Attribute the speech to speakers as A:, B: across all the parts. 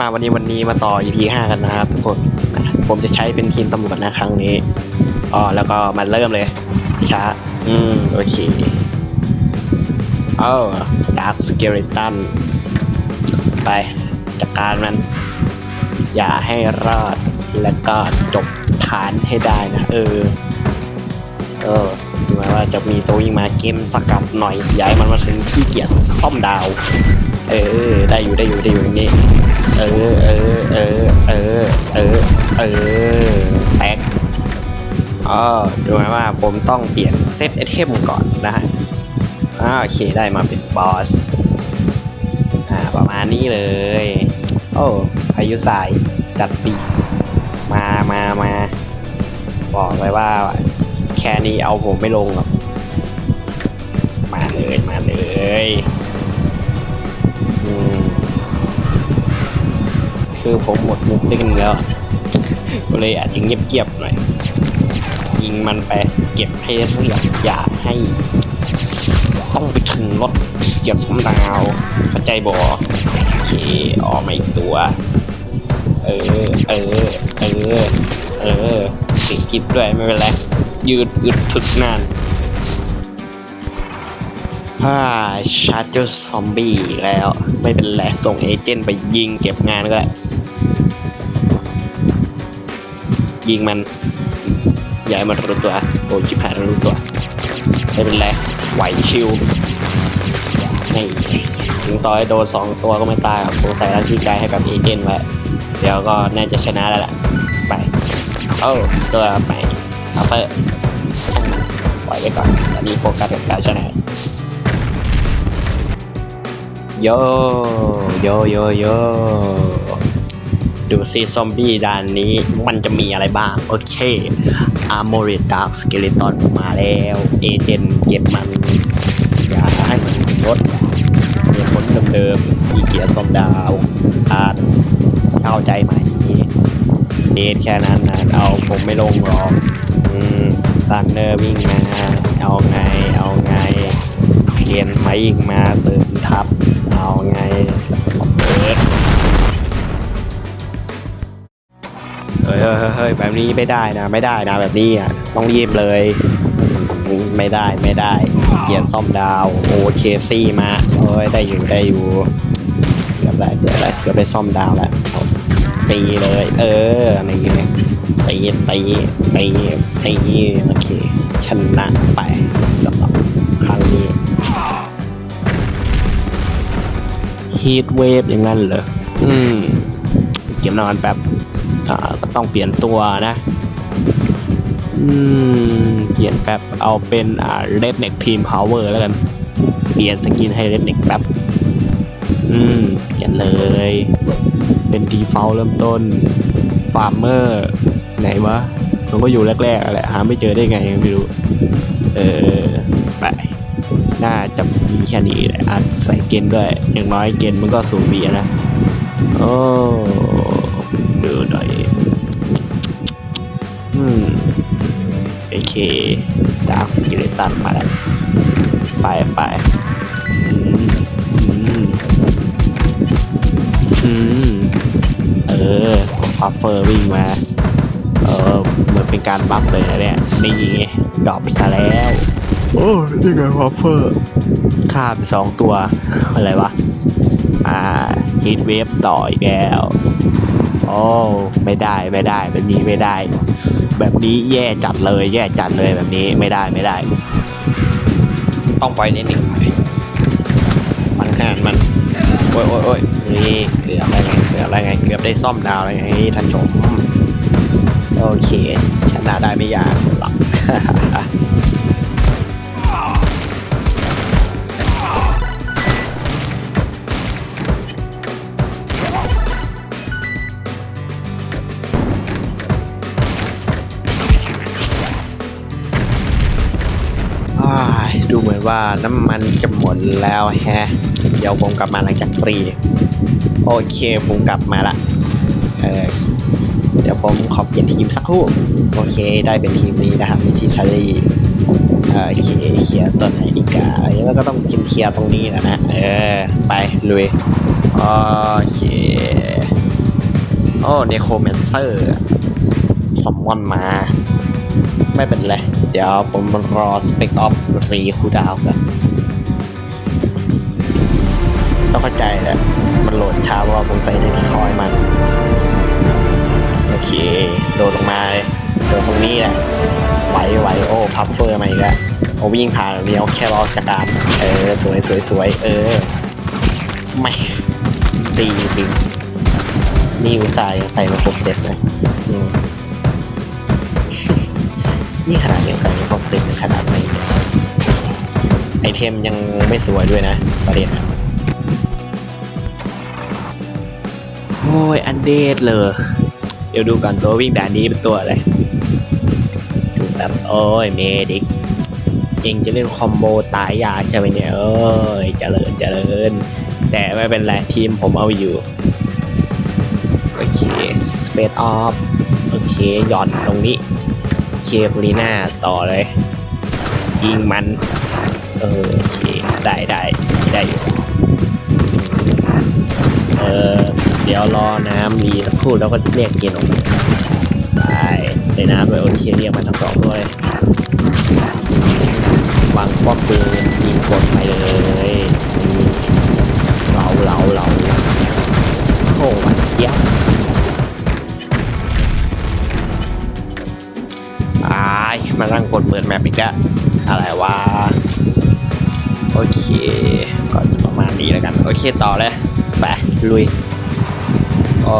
A: มาวันนี้วันนี้มาต่อ EP 5 กันนะครับทุกคนนะผมจะใช้เป็นทีมตำรวจนะครั้งนี้อ๋อแล้วก็มาเริ่มเลย ช้า อืม โอเคเอ้าดาร์คสเกเลตันไปจัดการมัน อย่าให้รอดแล้วก็จบฐานให้ได้นะ เออ เออดูไหมว่าจะมีตัววิ่งมาเกมสกัดหน่อยย้ายมันมาถึงขี้เกียจซ่อมดาว ออ ได้อยู่ได้อยู่ได้อยู่อย่างนี้ เออเออเออเออเออเออแตกอ๋อดูไหมว่าผมต้องเปลี่ยนเซตไอเทมก่อนนะฮะอ่าโอเคได้มาเป็นบอสอ่าประมาณนี้เลย โอ้พายุสายจัดปีมามามาบอกเลยว่าแค่นี้เอาผมไม่ลงหรอกมาเลยมาเลย คือผมหมดมุกได้กันแล้ว ก็เลยอาจจะเงียบๆหน่อย ยิงมันไปเก็บให้เรียบอย่าให้ ต้องไปถึงรถเกียบสมดาวเข้าใจบอโอเคออกมาอีกตัว เออ เออ เออ เออติดคิดด้วยไม่เป็นไร ยืดอึดถึกนานฮ่าชาร์เจอซอมบี้แล้ว ไม่เป็นไรส่งเอเจนต์ไปยิงเก็บงานก็ได้ ยิงมันย่าให้มันรู้ตัว โอ้ยชิบหายรู้ตัวไม่เป็นไรไหวชิวนี่ถึงต่อให้โดนสองตัวก็ไม่ตายหรอกผมใส่ร่างที่กายให้กับเอเจนต์ไว้เดี๋ยวก็น่าจะชนะแล้วล่ะไปเอ้าตัวใหม่อัฟเฟอร์ช่างมันปล่อยไว้ก่อนอันนี้โฟกัสกับการชนะโยโยโยโย ดูซิซอมบี้ด่านนี้มันจะมีอะไรบ้าง โอเคอาร์มอริดาร์สเกเลตอนมาแล้ว เอเจนเก็บมัน อย่าให้มันลดมีคนเดิมๆขี้เกียจซอมดาวอ่านเข้าใจไหมเดทแค่นั้นนะเอาผมไม่ลงหรอกอืมรันเนอร์วิ่งมา เอาไง เอาไงเกณฑ์มาอีกมาเสริมทับ เอาไงเปิ ฮ้ยเฮ้ยเฮ้ยเฮ้ยแบบนี้ไม่ได้นะไม่ได้นะแบบนี้อะต้องรีบเลย ไม่ได้ไม่ได้เกียจซ่อมดาวโอเคซี่มาโอ้ยได้อยู่ได้อยู่เกือบได้เกือบได้เกือบได้ซ่อมดาวแล้วตีเลย เอออะไรเงี้ยตีตีตีตีโอเคชนะไปสำหรับครั้งนี้ฮีทเวฟอย่างนั้นเหรออืมเก็บนอนแป๊บ อ่าก็ต้องเปลี่ยนตัวนะอืมเปลี่ยนแป๊บเอาเป็นอ่าเ d ดเน็กทีมพาวเวอร์แล้วกัน เปลี่ยนสกินให้เ d ดเน็กแป๊บอืมเปลี่ยนเลย เป็นดีฟอลเริ่มต้นฟาร์มเมอร์ไหนวะมันก็อยู่แรกๆแหละหาไม่เจอได้ไงไม่รู้ เออไปน่าจะมีแค่นี้แหละอะใส่เกณฑ์ด้วย อย่างน้อยเกณฑ์มันก็สูงบีนะ โอ้ ดูหน่อยอืมโอเคดาร์คสกิเลตันมาแล้วไปไปอืมอืมอืมเออพัฟเฟอร์วิ่งมา เออเหมือนเป็นการบัฟเลยนะเนี่ยนี่ดรอปซะแล้วโอ้นี่ไงพัฟเฟอร์ฆ่าไปสองตัว อะไรวะ อ่าฮีทเวฟต่ออีกแล้วโอ้ไม่ได้ไม่ได้แบบนี้ไม่ได้ แบบนี้แย่จัดเลย แย่จัดเลยแบบนี้ไม่ได้ไม่ได้ ต้องปล่อยเล่นหนึ่งไปสังหารมันโอ้ยโอ้ยโอ้ยนี่เกือบอะไรไงเกือบอะไรไง เกือบได้ซ่อมดาวอะไรไงท่านชม โอเคชนะได้ไม่ยากหรอก ว่าน้ำมันจะหมดแล้วแฮะ เดี๋ยวผมกลับมาหลังจากฟรี โอเคผมกลับมาละ เออ เดี๋ยวผมขอเปลี่ยนทีมสักครู่ โอเคได้เป็นทีมนี้นะครับมีที่ชาลีเออเคเคียต้นไหนดีกาแล้วก็ต้องกินเคียตรงนี้นะนะ เออ ไปลุย โอเค โอ้เนโครแมนเซอร์สมมอนมา ไม่เป็นไร เดี๋ยวผมรอสเปกออฟรีคูดาวกันต้องเข้าใจแหละมันโหลดช้าเพราะว่าผมใส่ในที่คอยมัน โอเค โดดลงมาเลยโดดตรงนี้แหละไหวไหวโอ้พัฟเฟอร์มาอีกแล้วโอ้วิ่งผ่านเนี้ยวแค่รอจากการเออ สวยสวยสวยเออ ไม่ตีดึงนี่อุตส่าห์ยังใส่มาครบเซตเลย นี่ขนาดยังใส่ไม่ครบเซตในขนาดนี้เนี่ไอเทมยังไม่สวยด้วยนะประเด็นโอ้ยอันเดดเลย เดี๋ยวดูก่อนตัววิ่งด่านนี้เป็นตัวอะไรดูแบบโอ้ยเมดิกเองจะเล่นคอมโบตายยากใช่ไหมเนี่ยเอ้ยเจริญเจริญ แต่ไม่เป็นไรทีมผมเอาอยู่ โอเคสเปซออฟโอเคหย่อนตรงนี้ เคบรีน่าต่อเลย ยิงมัน เออโอเคได้ได้ได้อยู่เออเดี๋ยวรอน้ำมีสักครู่แล้วก็เรียกเกณฑ์ออกมาได้ในน้ำเลยโอเคเรียกมาทั้งสองด้วยวางป้อมปืนยิงกด มปอีกแล้วอะไรวะโอเคก็ประมาณนี้แล้วกัน โอเคต่อเลยไปลุยโอ้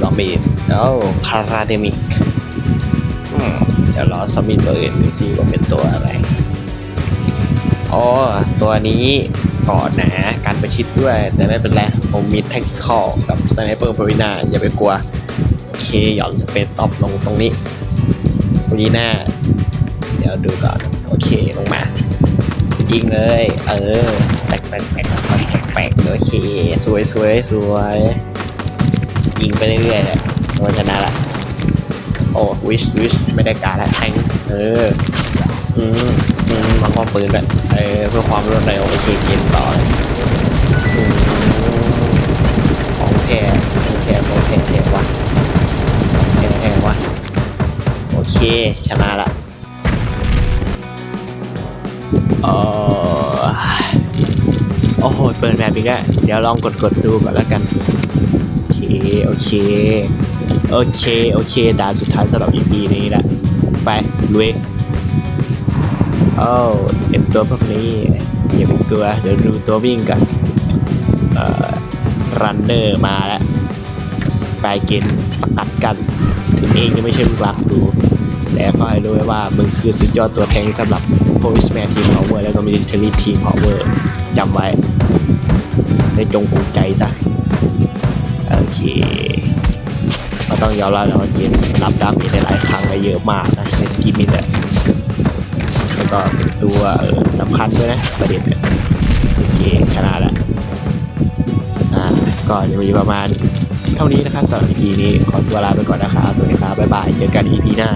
A: ซอมบี้โอ้พาราเดมิกเดี๋ยวรอซอมบี้ตัวอื่นดูซิว่าเป็นตัวอะไรอ๋อตัวนี้ก่อนหนาการประชิดด้วย แต่ไม่เป็นไรผมมีแท็กติคอลกับสไนเปอร์บรินาอย่าไปกลัว โอเคหย่อนสเปซต็อปลงตรงนี้บรินา ดี๋ยวดูก่อน โอเคลงมา ยิงเลย เออแตกแตกแตกแตกแตกแตกโอเค สวยสวยสวย ยิงไปเรื่อยๆแหละโดนชนะละ โอ้วิชวิชไม่ได้การละแทงเออ อืมอืมวางความปืนแบบเออเพื่อความรวดเร็วโอเคเกมต่อเลยอืมของแท้ของแท้ของแท้แท้วะแท้แท้วะโอเคชนะละ โอ้โหเปิดแบบอีกแล้วเดี๋ยวลองกดกดๆดูก่อนแล้วกัน โอเค โอเค โอเค โอเคด่านสุดท้ายสำหรับ EP นี้ละไปลุยโอ้เอ็มตัวพวกนี้ อย่าไปกลัว เดี๋ยวดูตัววิ่งกันเอ่อรันเนอร์มาแล้วกายเกณฑ์สกัดกัน ถึงเองยังไม่ใช่ลูกรักดูแต่ก็ให้รู้ไว้ว่ามึงคือสุดยอดตัวแทงสำหรับ Policeman Team Power แล้วก็ Military Team Power จำไว้ ได้จงภูมิใจซะ โอเคก็ต้องยอมรับแล้วว่าเกมรับดาเมจได้หลายครั้งและเยอะมากนะในสกิมมินเนี่ยแล้วก็เป็นตัวสำคัญด้วยนะประเด็นเนี่ยโอเคชนะแล้วอ่าก็จะมีประมาณเท่านี้นะครับสำหรับ EP นี้ขอตัวลาไปก่อนนะครับสวัสดีครับบ๊ายบายเจอกัน EP หน้า